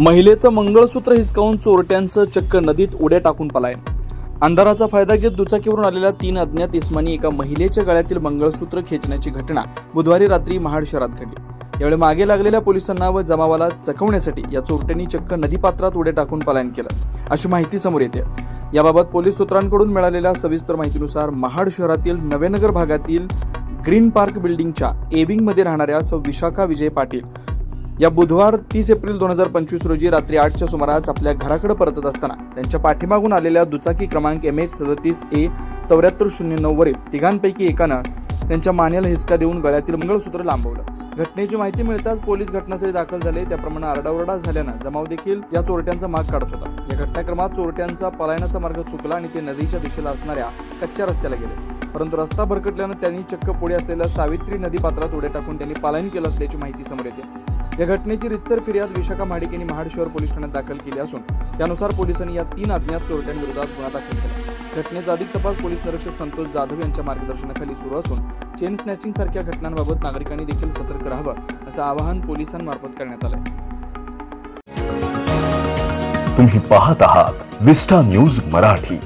महिलेचं मंगळसूत्र हिसकावून चोरट्यांचं चक्क नदीत उड्या टाकून पलायन. अंधाराचा फायदा घेत दुचाकीवरून आलेल्या तीन अज्ञात इस्मानी एका महिलेच्या गळ्यातील मंगळसूत्र खेचण्याची घटना बुधवारी रात्री महाड शहरात घडली. यावेळी मागे लागलेल्या पोलिसांना व जमावाला चकवण्यासाठी या चोरट्यांनी चक्क नदीपात्रात उड्या टाकून पलायन केलं अशी माहिती समोर येते. याबाबत पोलीस सूत्रांकडून मिळालेल्या सविस्तर माहितीनुसार महाड शहरातील नवेनगर भागातील ग्रीन पार्क बिल्डिंगच्या एविंगमध्ये राहणाऱ्या सौ विशाखा विजय पाटील या बुधवार तीस एप्रिल दोन हजार पंचवीस रोजी रात्री आठच्या सुमारास आपल्या घराकडे परतत असताना त्यांच्या पाठीमागून आलेल्या दुचाकी क्रमांक एम एच सदतीस ए चौऱ्याहत्तर शून्य नऊवरील तिघांपैकी एकानं त्यांच्या मानेला हिसका देऊन गळ्यातील मंगळसूत्र लांबवलं. घटनेची माहिती मिळताच पोलीस घटनास्थळी दाखल झाले. त्याप्रमाणे आरडाओरडा झाल्यानं जमाव देखील या चोरट्यांचा माग काढत होता. या घटनाक्रमात चोरट्यांचा पलायनाचा मार्ग चुकला आणि ते नदीच्या दिशेला असणाऱ्या कच्च्या रस्त्याला गेले. परंतु रस्ता भरकटल्यानं त्यांनी चक्क पुढे असलेल्या सावित्री नदी पात्रात उड्या टाकून त्यांनी पलायन केलं असल्याची माहिती समोर येते. या घटनेची रितसर फिर्याद विशाखा महाडिक यांनी महाड शहर पोलीस ठाण्यात दाखल केली असून त्यानुसार पोलिसांनी या तीन अज्ञात चोरट्यांविरोधात गुन्हा दाखल केला. घटनेचा अधिक तपास पोलीस निरीक्षक संतोष जाधव यांच्या मार्गदर्शनाखाली सुरू असून चेन स्नॅचिंग सारख्या घटनांबाबत नागरिकांनी देखील सतर्क राहावं असं आवाहन पोलिसांमार्फत करण्यात आलंय. तुम्ही पाहत आहात विस्टा न्यूज मराठी.